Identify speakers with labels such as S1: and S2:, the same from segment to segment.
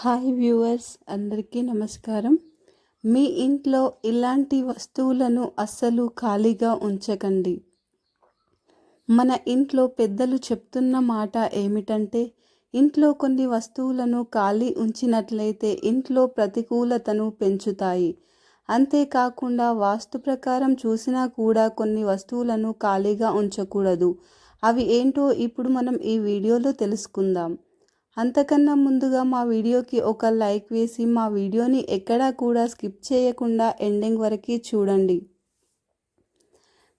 S1: Hi viewers అందరికీ నమస్కారం. మీ ఇంట్లో ఇలాంటి వస్తువులను అస్సలు ఖాళీగా ఉంచకండి. మన ఇంట్లో పెద్దలు చెప్తున్న మాట ఏమిటంటే ఇంట్లో కొన్ని వస్తువులను ఖాళీ ఉంచినట్లయితే ఇంట్లో ప్రతికూలతను పెంచుతాయి. అంతేకాకుండా వాస్తు ప్రకారం చూసినా కూడా కొన్ని వస్తువులను ఖాళీగా ఉంచకూడదు. అవి ఏంటో ఇప్పుడు మనం ఈ వీడియోలో తెలుసుకుందాం. అంతకన్నా ముందుగా మా వీడియోకి ఒక లైక్ వేసి మా వీడియోని ఎక్కడా కూడా స్కిప్ చేయకుండా ఎండింగ్ వరకు చూడండి.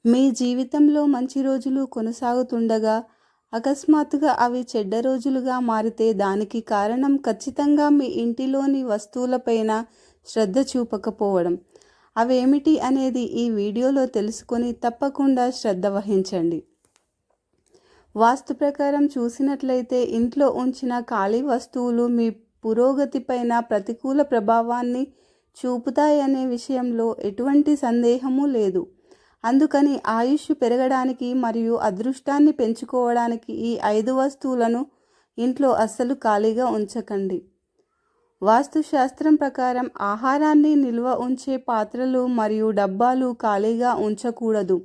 S1: మీ జీవితంలో మంచి రోజులు కొనసాగుతుండగా అకస్మాత్తుగా అవి చెడ్డ రోజులుగా మారితే దానికి కారణం ఖచ్చితంగా మీ ఇంటిలోని వస్తువులపైన శ్రద్ధ చూపకపోవడం. అవేమిటి అనేది ఈ వీడియోలో తెలుసుకొని తప్పకుండా శ్రద్ధ వహించండి. వాస్తు ప్రకారం చూసినట్లయితే ఇంట్లో ఉంచిన ఖాళీ వస్తువులు మీ పురోగతిపైన ప్రతికూల ప్రభావాన్ని చూపుతాయనే విషయంలో ఎటువంటి సందేహము లేదు. అందుకని ఆయుష్ పెరగడానికి మరియు అదృష్టాన్ని పెంచుకోవడానికి ఈ ఐదు వస్తువులను ఇంట్లో అస్సలు ఖాళీగా ఉంచకండి. వాస్తుశాస్త్రం ప్రకారం ఆహారాన్ని నిల్వ ఉంచే పాత్రలు మరియు డబ్బాలు ఖాళీగా ఉంచకూడదు.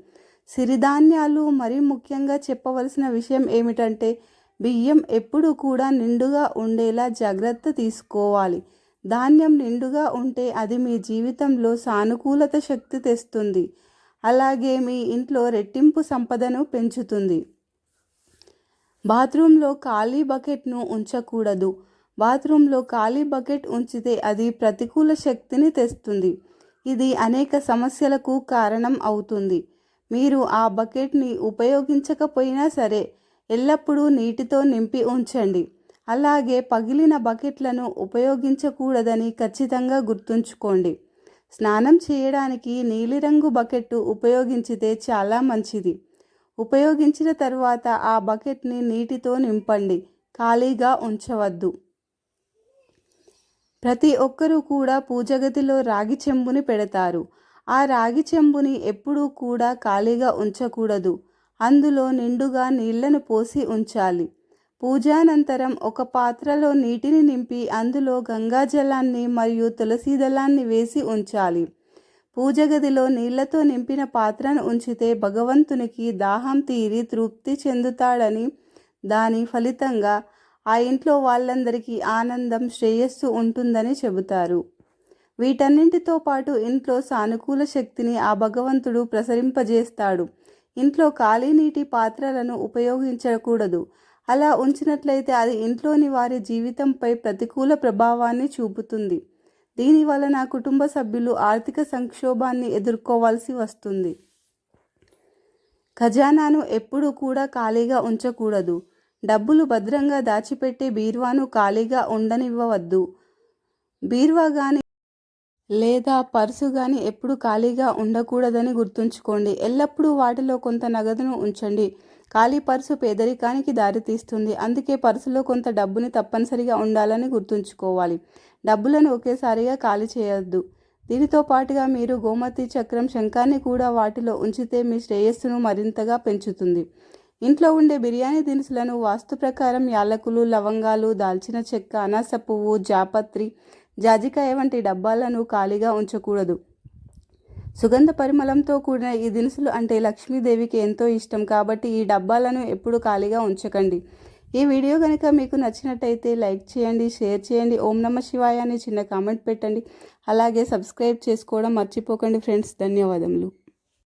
S1: సిరిధాన్యాలు మరీ ముఖ్యంగా చెప్పవలసిన విషయం ఏమిటంటే బియ్యం ఎప్పుడు కూడా నిండుగా ఉండేలా జాగ్రత్త తీసుకోవాలి. ధాన్యం నిండుగా ఉంటే అది మీ జీవితంలో సానుకూలత శక్తి తెస్తుంది. అలాగే మీ ఇంట్లో రెట్టింపు సంపదను పెంచుతుంది. బాత్రూంలో ఖాళీ బకెట్ను ఉంచకూడదు. బాత్రూంలో ఖాళీ బకెట్ ఉంచితే అది ప్రతికూల శక్తిని తెస్తుంది. ఇది అనేక సమస్యలకు కారణం అవుతుంది. మీరు ఆ బకెట్ని ఉపయోగించకపోయినా సరే ఎల్లప్పుడూ నీటితో నింపి ఉంచండి. అలాగే పగిలిన బకెట్లను ఉపయోగించకూడదని ఖచ్చితంగా గుర్తుంచుకోండి. స్నానం చేయడానికి నీలిరంగు బకెట్ ఉపయోగించితే చాలా మంచిది. ఉపయోగించిన తర్వాత ఆ బకెట్ని నీటితో నింపండి. ఖాళీగా ఉంచవద్దు. ప్రతి ఒక్కరూ కూడా పూజగదిలో రాగి చెంబుని పెడతారు. ఆ రాగి చెంబుని ఎప్పుడూ కూడా ఖాళీగా ఉంచకూడదు. అందులో నిండుగా నీళ్ళను పోసి ఉంచాలి. పూజానంతరం ఒక పాత్రలో నీటిని నింపి అందులో గంగాజలాన్ని మరియు తులసి దళాన్ని వేసి ఉంచాలి. పూజ గదిలో నీళ్ళతో నింపిన పాత్రను ఉంచితే భగవంతునికి దాహం తీరి తృప్తి చెందుతాడని దాని ఫలితంగా ఆ ఇంట్లో వాళ్ళందరికీ ఆనందం శ్రేయస్సు ఉంటుందని చెబుతారు. వీటన్నింటితో పాటు ఇంట్లో సానుకూల శక్తిని ఆ భగవంతుడు ప్రసరింపజేస్తాడు. ఇంట్లో ఖాళీ నీటి పాత్రలను ఉపయోగించకూడదు. అలా ఉంచినట్లయితే అది ఇంట్లోని వారి జీవితంపై ప్రతికూల ప్రభావాన్ని చూపుతుంది. దీనివలన కుటుంబ సభ్యులు ఆర్థిక సంక్షోభాన్ని ఎదుర్కోవాల్సి వస్తుంది. ఖజానాను ఎప్పుడూ కూడా ఖాళీగా ఉంచకూడదు. డబ్బులు భద్రంగా దాచిపెట్టే బీర్వాను ఖాళీగా ఉండనివ్వవద్దు. బీర్వా కానీ లేదా పర్సు కానీ ఎప్పుడు ఖాళీగా ఉండకూడదని గుర్తుంచుకోండి. ఎల్లప్పుడూ వాటిలో కొంత నగదును ఉంచండి. ఖాళీ పర్సు పేదరికానికి దారితీస్తుంది అందుకే పర్సులో కొంత డబ్బుని తప్పనిసరిగా ఉండాలని గుర్తుంచుకోవాలి. డబ్బులను ఒకేసారిగా ఖాళీ చేయొద్దు. దీనితో పాటుగా మీరు గోమతి చక్రం శంఖాన్ని కూడా వాటిలో ఉంచితే మీ శ్రేయస్సును మరింతగా పెంచుతుంది. ఇంట్లో ఉండే బిర్యానీ దినుసులను వాస్తు ప్రకారం యాలకులు లవంగాలు దాల్చిన చెక్క అనాస పువ్వు జాపత్రి జాజికాయ వంటి డబ్బాలను ఖాళీగా ఉంచకూడదు. సుగంధ పరిమళంతో కూడిన ఈ దినుసులు అంటే లక్ష్మీదేవికి ఎంతో ఇష్టం కాబట్టి ఈ డబ్బాలను ఎప్పుడు ఖాళీగా ఉంచకండి. ఈ వీడియో కనుక మీకు నచ్చినట్టయితే లైక్ చేయండి షేర్ చేయండి ఓం నమ శివాయ అని చిన్న కామెంట్ పెట్టండి. అలాగే సబ్స్క్రైబ్ చేసుకోవడం మర్చిపోకండి ఫ్రెండ్స్. ధన్యవాదములు.